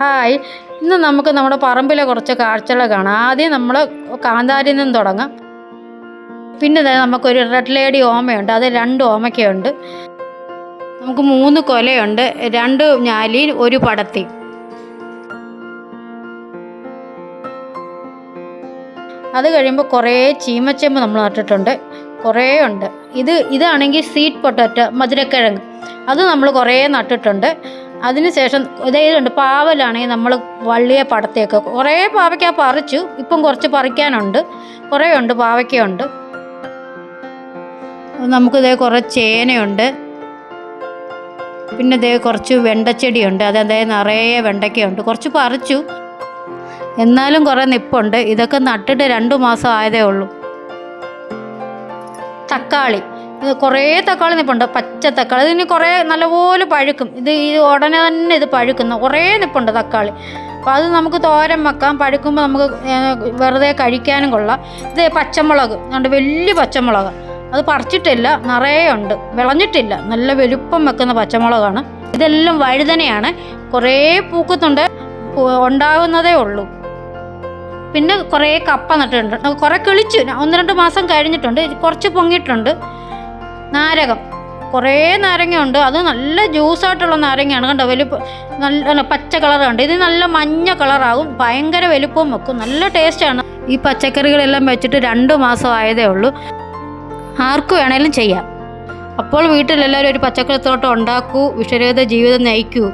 Hi. ഇന്ന് നമുക്ക് നമ്മുടെ പറമ്പിലെ കുറച്ച് കാഴ്ചകൾ കാണാം. ആദ്യം നമ്മൾ കാന്താരി നിന്ന് തുടങ്ങാം. പിന്നെ തന്നെ നമുക്കൊരു റെഡ് ലേഡി ഓമയുണ്ട്. അത് രണ്ട് ഓമയ്ക്കുണ്ട്. നമുക്ക് മൂന്ന് കൊലയുണ്ട്. രണ്ട് ഞാലി ഒരു പടത്തി. അത് കഴിയുമ്പോൾ കുറേ ചീമച്ചെമ്പ് നമ്മൾ നട്ടിട്ടുണ്ട്. കുറേ ഉണ്ട്. ഇത് ഇതാണെങ്കിൽ സ്വീറ്റ് പൊട്ടറ്റ് മധുരക്കിഴങ്ങ്. അത് നമ്മൾ കുറേ നട്ടിട്ടുണ്ട്. അതിനുശേഷം ഇതേതുണ്ട് പാവലാണെങ്കിൽ നമ്മൾ വള്ളിയെ പടത്തേക്ക് കുറേ പാവയ്ക്ക പറിച്ചു ഇപ്പം കുറച്ച് പറിക്കാനുണ്ട്. കുറേ ഉണ്ട് പാവയ്ക്കയുണ്ട് നമുക്കിതേ കുറേ ചേനയുണ്ട്. പിന്നെ ഇതേ കുറച്ച് വെണ്ടച്ചെടിയുണ്ട്. അതേ നിറയെ വെണ്ടയ്ക്കയുണ്ട്. കുറച്ച് പറിച്ചു. എന്നാലും കുറേ നിപ്പുണ്ട്. ഇതൊക്കെ നട്ടിട്ട് രണ്ട് മാസം ആയതേ ഉള്ളൂ. തക്കാളി. ഇത് കുറേ തക്കാളി നിപ്പുണ്ട് പച്ച തക്കാളി. ഇതിന് കുറേ നല്ലപോലെ പഴുക്കും. ഇത് ഈ ഉടനെ തന്നെ ഇത് പഴുക്കുന്ന. കുറേ നിപ്പുണ്ട് തക്കാളി. അപ്പോൾ അത് നമുക്ക് തോരൻ വെക്കാം. പഴുക്കുമ്പോൾ നമുക്ക് വെറുതെ കഴിക്കാനും കൊള്ളാം. ഇത് പച്ചമുളക്. അതുകൊണ്ട് വലിയ പച്ചമുളക്. അത് പറിച്ചിട്ടില്ല. നിറയെ ഉണ്ട്. വിളഞ്ഞിട്ടില്ല. നല്ല വലുപ്പം വെക്കുന്ന പച്ചമുളകാണ്. ഇതെല്ലാം വഴുതനയാണ്. കുറേ പൂക്കുന്നുണ്ട് പൂ- ഉണ്ടാകുന്നതേ ഉള്ളൂ. പിന്നെ കുറേ കപ്പ നട്ടിട്ടുണ്ട്. കുറേ കിളിച്ചു. ഒന്ന് രണ്ട് മാസം കഴിഞ്ഞിട്ടുണ്ട്. ഇത് കുറച്ച് പൊങ്ങിയിട്ടുണ്ട്. നാരകം. കുറേ നാരങ്ങയുണ്ട്. അത് നല്ല ജ്യൂസായിട്ടുള്ള നാരങ്ങയാണ്. കണ്ടോ? വലുപ്പ് നല്ല പച്ച കളറുണ്ട് ഇത് നല്ല മഞ്ഞ കളറാകും. ഭയങ്കര വലുപ്പവും വെക്കും. നല്ല ടേസ്റ്റാണ്. ഈ പച്ചക്കറികളെല്ലാം വെച്ചിട്ട് രണ്ട് മാസം ആയതേ ഉള്ളൂ. ആർക്ക് വേണേലും ചെയ്യാം. അപ്പോൾ വീട്ടിലെല്ലാവരും ഒരു പച്ചക്കറിത്തോട്ടം ഉണ്ടാക്കൂ. വിഷരഹിത ജീവിതം നയിക്കൂ.